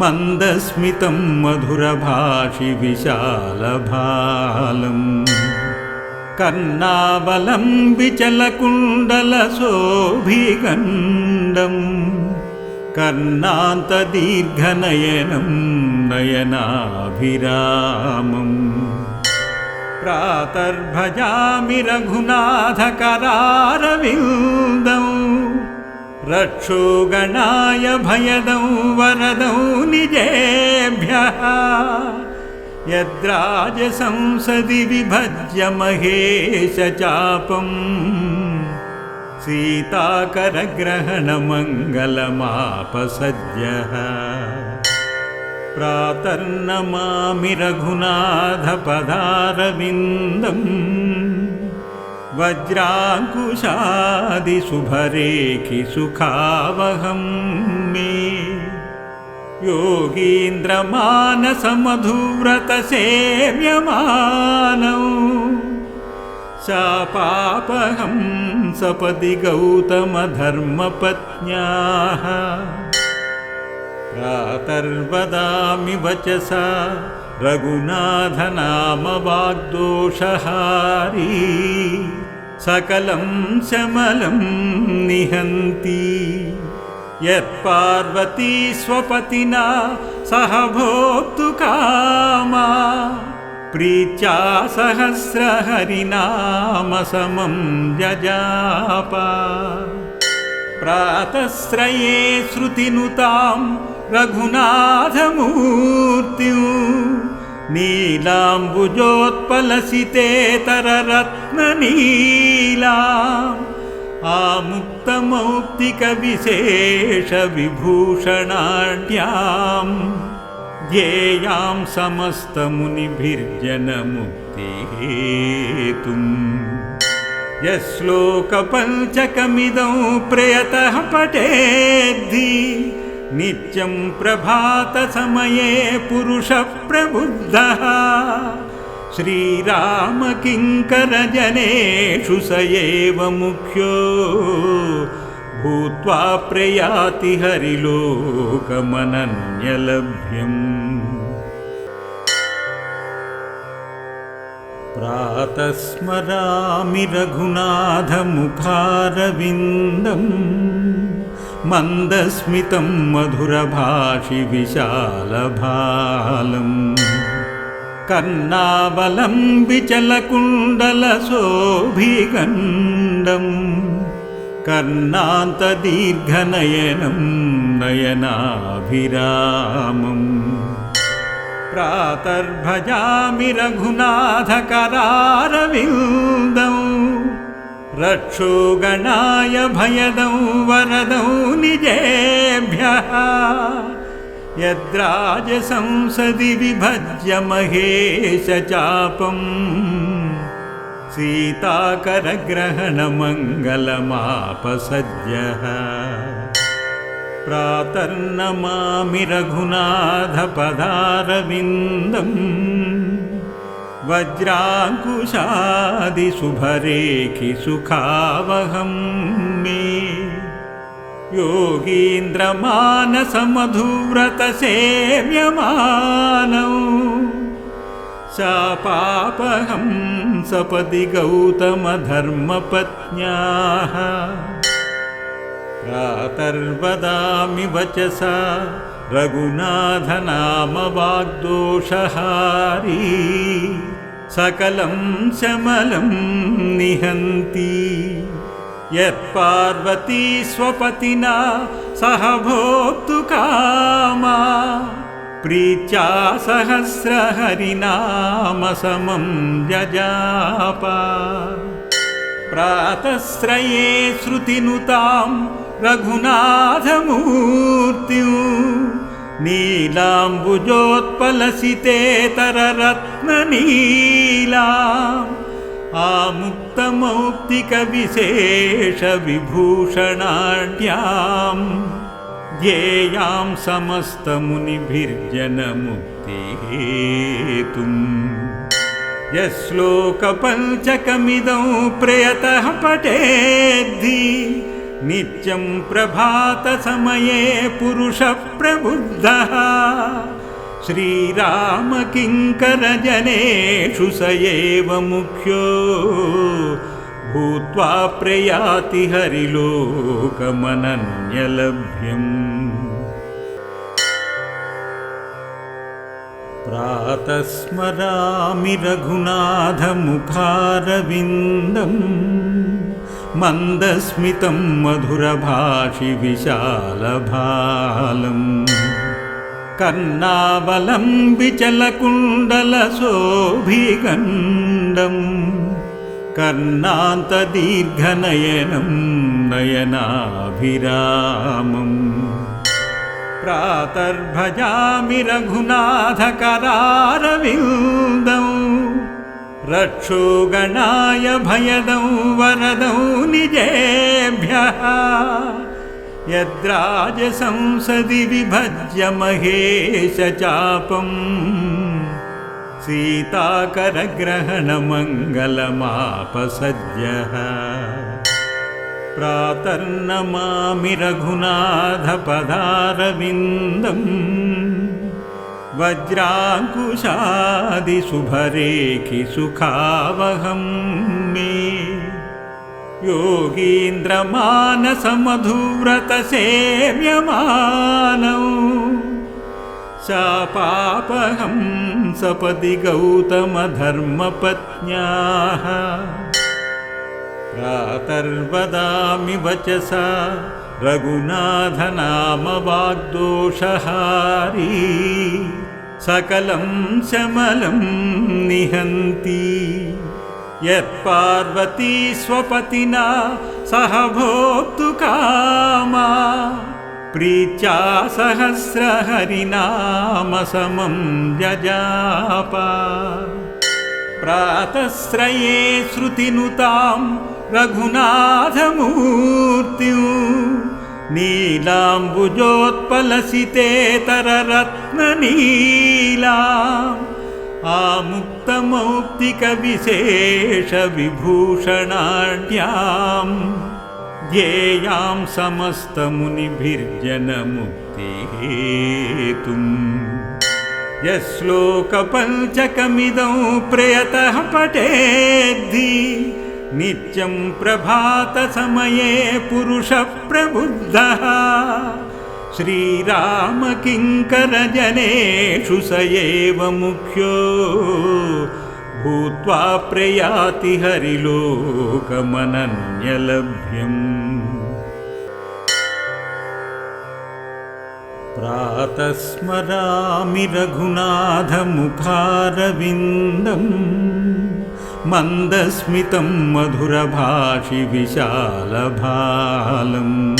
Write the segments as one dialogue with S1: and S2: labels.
S1: मन्दस्मितं मधुरभाषि विशालभालम्। कर्णावलम्बिचलकुण्डलशोभिगण्डम् कर्णान्तदीर्घनयनं नयनाभिरामम्। प्रातर्भजामि रघुनाथकरारविन्दौ रक्षो गणाय भयदौ वरदौ निजेभ्यः। यद्राजसंसदि विभज्य महेशचापम् सीताकरग्रहणमङ्गलमापसद्यः। प्रातर्नमामि रघुनाथपदारविन्दम् वज्राङ्कुशादिशुभरेखि सुखावहं मे। योगीन्द्रमानसमधुव्रतसेव्यमानौ। शापापहं सपदि गौतमधर्मपत्न्याः प्रातर्वदामि वचसा रघुनाथनामवाग्दोषहारी सकलं शमलं निहन्ति। यत्पार्वती स्वपतिना सह भोक्तुकामा प्रीत्या सहस्रहरिनामसमं जजापा प्रातस्रये श्रुतिनुतां रघुनाथमूर्तिं नीलाम्बुजोत्पलसितेतररत्ननीलाम् आमुक्तमौक्तिकविशेषविभूषणाढ्यां ध्येयां समस्तमुनिभिर्जनमुक्तिहेतुम् यश्लोकपञ्चकमिदं प्रयतः पठेद्धि नित्यं प्रभातसमये पुरुषप्रबुद्धः श्रीरामकिङ्करजनेषु स एव मुख्यो भूत्वा प्रयाति हरिलोकमनन्यलभ्यम्। प्रातः स्मरामि रघुनाथमुखारविन्दम् मन्दस्मितं मधुरभाषि विशालभालम्। कर्णावलम्बिचलकुण्डलशोभिगण्डम् कर्णान्तदीर्घनयनं नयनाभिरामम्। प्रातर्भजामि रघुनाथकरारविन्दौ रक्षो गणाय भयदौ वरदौ निजेभ्यः। यद्राजसंसदि विभज्य महेशचापम् सीताकरग्रहणमङ्गलमापसद्यः प्रातर्नमामि रघुनाथपदारविन्दम् वज्राङ्कुशादिशुभरेखि सुखावहं मे। योगीन्द्रमानसमधुव्रतसेव्यमानौ। शापापहं सपदि गौतमधर्मपत्न्याः प्रातर्वदामि वचसा रघुनाथनामवाग्दोषहारी सकलं शमलं निहन्ति। यत्पार्वती स्वपतिना सह भोक्तुकामा प्रीत्या सहस्रहरिनामसमं जजापा प्रातस्रये श्रुतिनुतां रघुनाथमूर्तिं नीलाम्बुजोत्पलसितेतररत्ननीलाम् आमुक्तमौक्तिकविशेषविभूषणाढ्यां ध्येयां समस्तमुनिभिर्जनमुक्तिहेतुम्। यश्लोकपञ्चकमिदं प्रयतः पठेद्धि नित्यं प्रभातसमये पुरुषप्रबुद्धः श्रीरामकिङ्करजनेषु स एव मुख्यो भूत्वा प्रयाति हरिलोकमनन्यलभ्यम्। प्रातः स्मरामि रघुनाथमुखारविन्दम् मन्दस्मितं मधुरभाषि विशालभालम् कर्णावलम्बिचलकुण्डलशोभिगण्डम् कर्णान्तदीर्घनयनं नयनाभिरामम्। प्रातर्भजामि रघुनाथकरारविन्दौ रक्षो गणाय भयदौ वरदौ निजेभ्यः। यद्राजसंसदि विभज्य महेशचापम् सीताकरग्रहणमङ्गलमापसद्यः प्रातर्नमामि रघुनाथपदारविन्दम् वज्राङ्कुशादिशुभरेखि सुखावहं मे। योगीन्द्रमानसमधुव्रतसेव्यमानौ। शापापहं सपदि गौतमधर्मपत्न्याः। प्रातर्वदामि वचसा रघुनाथनामवाग्दोषहारी सकलं शमलं निहन्ति। यत्पार्वती स्वपतिना सह भोक्तुकामा प्रीत्या सहस्रहरिनामसमं जजापा प्रातःश्रये श्रुतिनुतां रघुनाथमूर्तिं नीलाम्बुजोत्पलसितेतररत्ननीलाम् आमुक्तमौक्तिकविशेषविभूषणाढ्यां ध्येयां समस्तमुनिभिर्जनमुक्तिहेतुम्। यश्लोकपञ्चकमिदं प्रयतः पठेद्धि नित्यं प्रभातसमये पुरुषप्रबुद्धः श्रीरामकिङ्करजनेषु स एव मुख्यो भूत्वा प्रयाति हरिलोकमनन्यलभ्यम्। प्रातः स्मरामि रघुनाथमुखारविन्दम् मन्दस्मितं मधुरभाषि विशालभालम्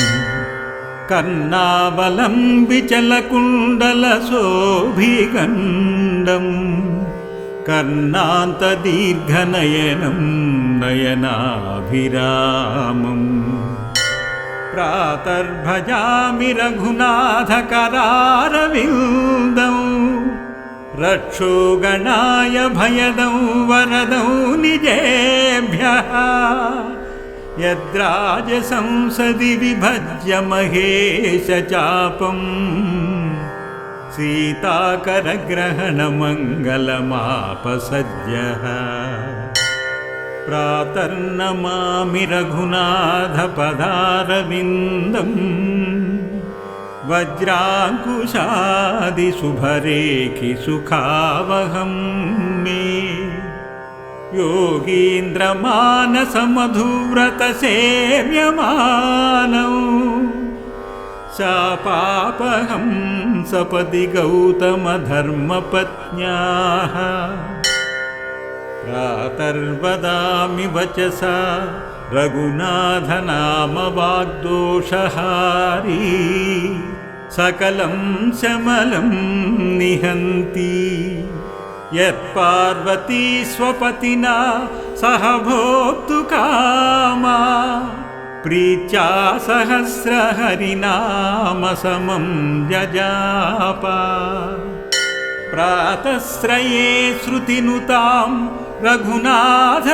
S1: कर्णावलम्बिचलकुण्डलशोभिगण्डम् कर्णान्तदीर्घनयनं नयनाभिरामम्। प्रातर्भजामि रघुनाथकरारविन्दौ रक्षो गणाय भयदौ वरदौ निजेभ्यः। यद्राजसंसदि विभज्य महेशचापम् सीताकरग्रहणमङ्गलमापसद्यः प्रातर्नमामि रघुनाथपदारविन्दम् वज्राङ्कुशादिशुभरेखि सुखावहं मे। योगीन्द्रमानसमधुव्रतसेव्यमानौ। शापापहं सपदि गौतमधर्मपत्न्याः। प्रातर्वदामि वचसा रघुनाथनामवाग्दोषहारी सकलं शमलं निहन्ति। यत्पार्वती स्वपतिना सह भोक्तुकामा प्रीत्या सहस्रहरिनामसमं जजापा प्रातःश्रये श्रुतिनुतां रघुनाथमूर्तिं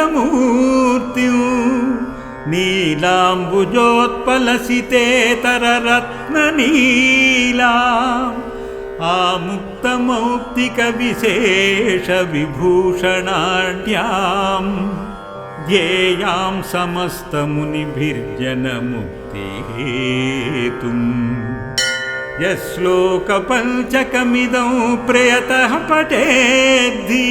S1: नीलाम्बुजोत्पलसितेतररत्ननीलाम् आमुक्तमौक्तिकविशेषविभूषणाढ्याम् ध्येयां समस्तमुनिभिर्जनमुक्तिहेतुम् यश्लोकपञ्चकमिदं प्रयतः पठेद्धि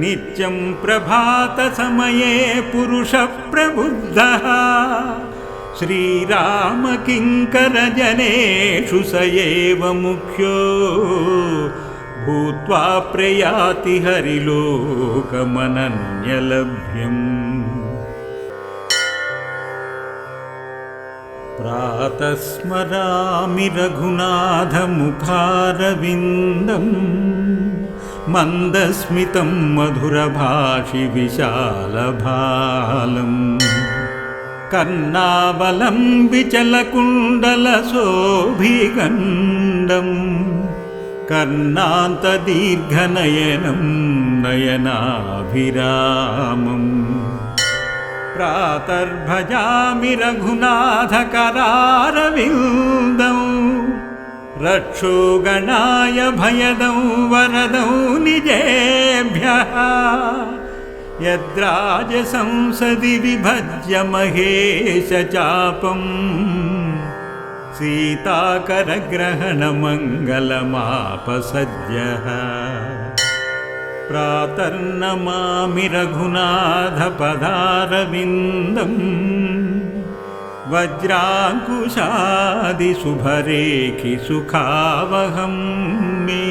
S1: नित्यं प्रभातसमये पुरुषप्रबुद्धः श्रीरामकिङ्करजनेषु स एव मुख्यो भूत्वा प्रयाति हरिलोकमनन्यलभ्यम्। प्रातः स्मरामि रघुनाथमुखारविन्दम् मन्दस्मितं मधुरभाषि विशालभालम् कर्णावलम्बिचलकुण्डलशोभिगण्डम् कर्णान्तदीर्घनयनं नयनाभिरामम्। प्रातर्भजामि रघुनाथकरारविन्दौ रक्षो गणाय भयदौ वरदौ निजेभ्यः। यद्राजसंसदि विभज्य महेशचापम् सीताकरग्रहणमङ्गलमापसद्यः। प्रातर्नमामि रघुनाथपदारविन्दम् वज्राङ्कुशादिशुभरेखि सुखावहं मे।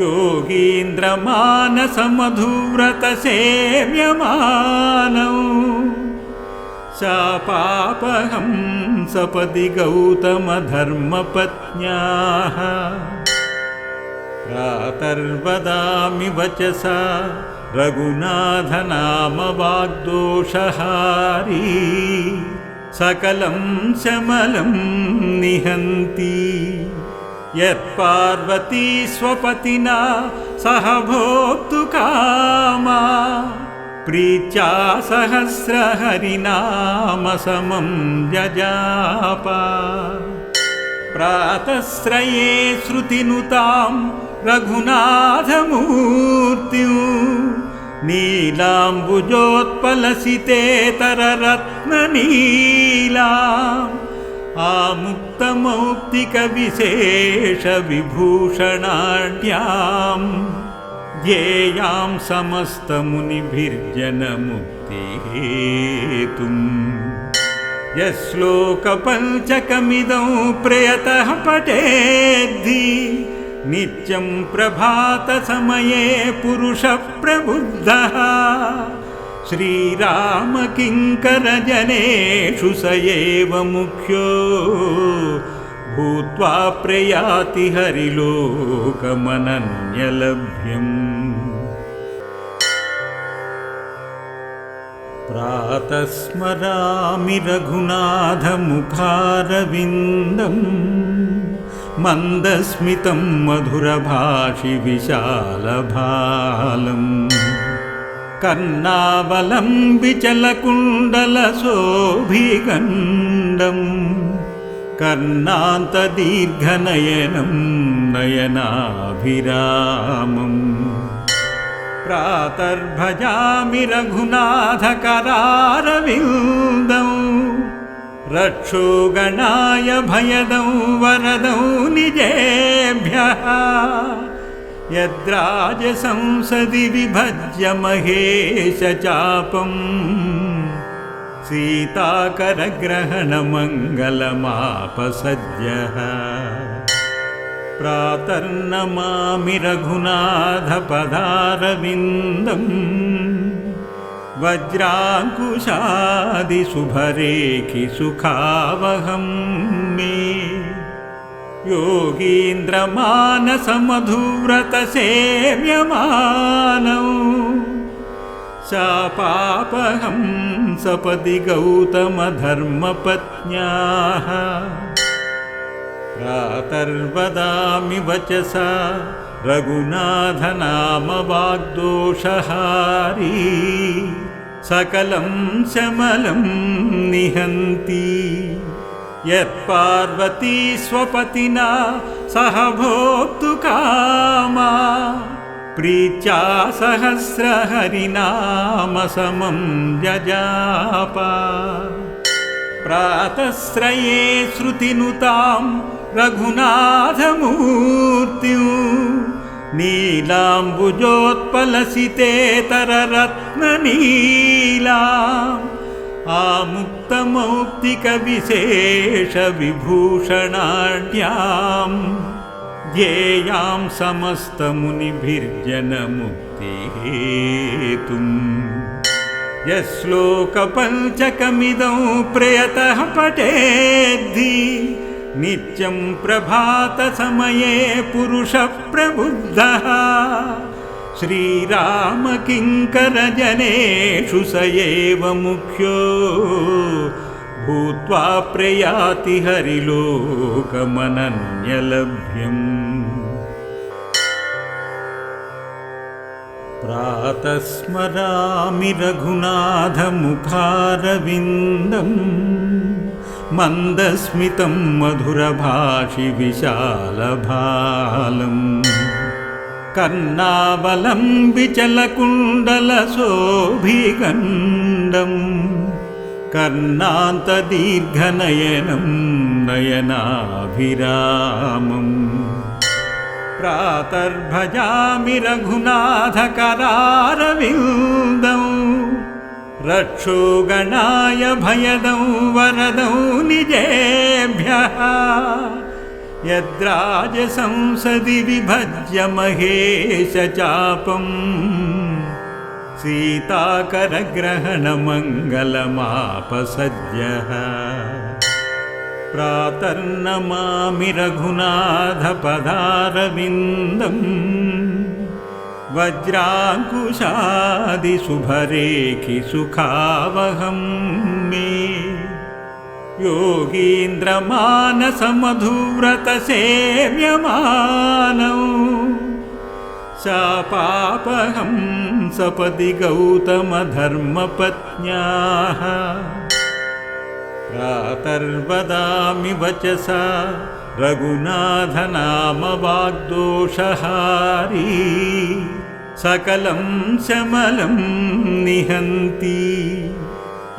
S1: योगीन्द्रमानसमधुव्रतसेव्यमानौ। शापापहं सपदि गौतमधर्मपत्न्याः। प्रातर्वदामि वचसा रघुनाथनामवाग्दोषहारी सकलं शमलं निहन्ति। यत्पार्वती स्वपतिना सह भोक्तुकामा प्रीत्या सहस्रहरिनामसमं जजापा प्रातःश्रये श्रुतिनुतां रघुनाथमूर्तिं नीलाम्बुजोत्पलसितेतररत्ननीलाम्। आमुक्तमौक्तिकविशेषविभूषणाढ्याम् ध्येयां समस्तमुनिभिर्जनमुक्तिहेतुम् यश्लोकपञ्चकमिदं प्रयतः पठेद्धि नित्यं प्रभातसमये पुरुषप्रबुद्धः श्रीरामकिङ्करजनेषु स एव मुख्यो भूत्वा प्रयाति हरिलोकमनन्यलभ्यम्। प्रातः स्मरामि रघुनाथमुखारविन्दम् मन्दस्मितं मधुरभाषि विशालभालम् कर्णावलम्बिचलकुण्डलशोभिगण्डम् कर्णान्तदीर्घनयनं नयनाभिरामम्। प्रातर्भजामि रघुनाथकरारविन्दौ रक्षो गणाय भयदौ वरदौ निजेभ्यः। यद्राजसंसदि विभज्य महेशचापम् सीताकरग्रहणमङ्गलमापसद्यः प्रातर्नमामि रघुनाथपदारविन्दम् वज्राङ्कुशादिशुभरेखि सुखावहं मे। योगीन्द्रमानसमधुव्रतसेव्यमानौ। शापापहं सपदि गौतमधर्मपत्न्याः। प्रातर्वदामि वचसा रघुनाथनामवाग्दोषहारी सकलं शमलं निहन्ति। यत्पार्वती स्वपतिना सह भोक्तुकामा प्रीत्या सहस्रहरिनामसमं जजापा प्रातस्रये श्रुतिनुतां रघुनाथमूर्तिं नीलाम्बुजोत्पलसितेतररत्ननीलाम् आमुक्तमौक्तिकविशेषविभूषणाढ्याम्। ध्येयां समस्तमुनिभिर्जनमुक्तिहेतुम् यश्लोकपञ्चकमिदं प्रयतः पठेद्धि नित्यं प्रभातसमये पुरुषप्रबुद्धः। श्रीरामकिङ्करजनेषु स एव मुख्यो। भूत्वा प्रयाति हरिलोकमनन्यलभ्यम्। प्रातस्मरामि रघुनाथमुखारविन्दम् मन्दस्मितं मधुरभाषि विशालभालम्। कर्णाबलं विचलकुण्डलशोभिगण्डम्। कर्णान्तदीर्घनयनं नयनाभिरामम्। प्रातर्भजामि रघुनाथकरारविन्दौ रक्षो गणाय भयदौ वरदौ निजेभ्यः। यद्राजसंसदि विभज्य महेशचापम् सीताकरग्रहणमङ्गलमापसद्यः प्रातर्नमामि रघुनाथपदारविन्दम् वज्राङ्कुशादिशुभरेखि सुखावहं मे। योगीन्द्रमानसमधुव्रतसेव्यमानौ। शापापहं सपदि गौतमधर्मपत्न्याः प्रातर्वदामि वचसा रघुनाथनामवाग्दोषहारी सकलं शमलं निहन्ति।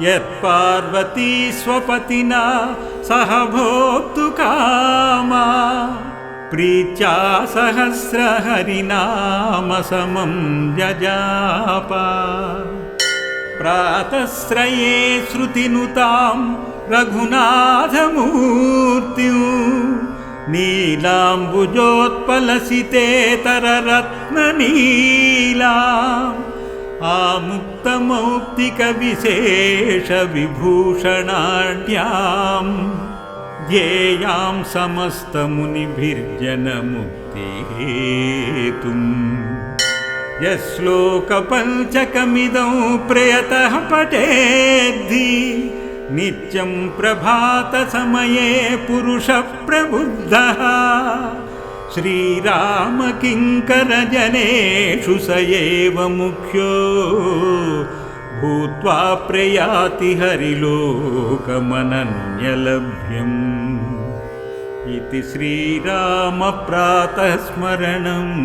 S1: यत्पार्वती स्वपतिना सह भोक्तुकामा प्रीत्या सहस्रहरिनामसमं जजापा प्रातस्रये श्रुतिनुतां रघुनाथमूर्तिं नीलाम्बुजोत्पलसितेतररत्ननीलाम्। आमुक्तमौक्तिकविशेषविभूषणाढ्याम्। ध्येयां समस्तमुनिभिर्जनमुक्तिहेतुम् यश्लोकपञ्चकमिदं प्रयतः पठेद्धि नित्यं प्रभातसमये पुरुषप्रबुद्धः श्रीरामकिङ्करजनेषु स एव मुख्यो भूत्वा प्रयाति हरिलोकमनन्यलभ्यम्। इति श्रीरामप्रातः स्मरणम्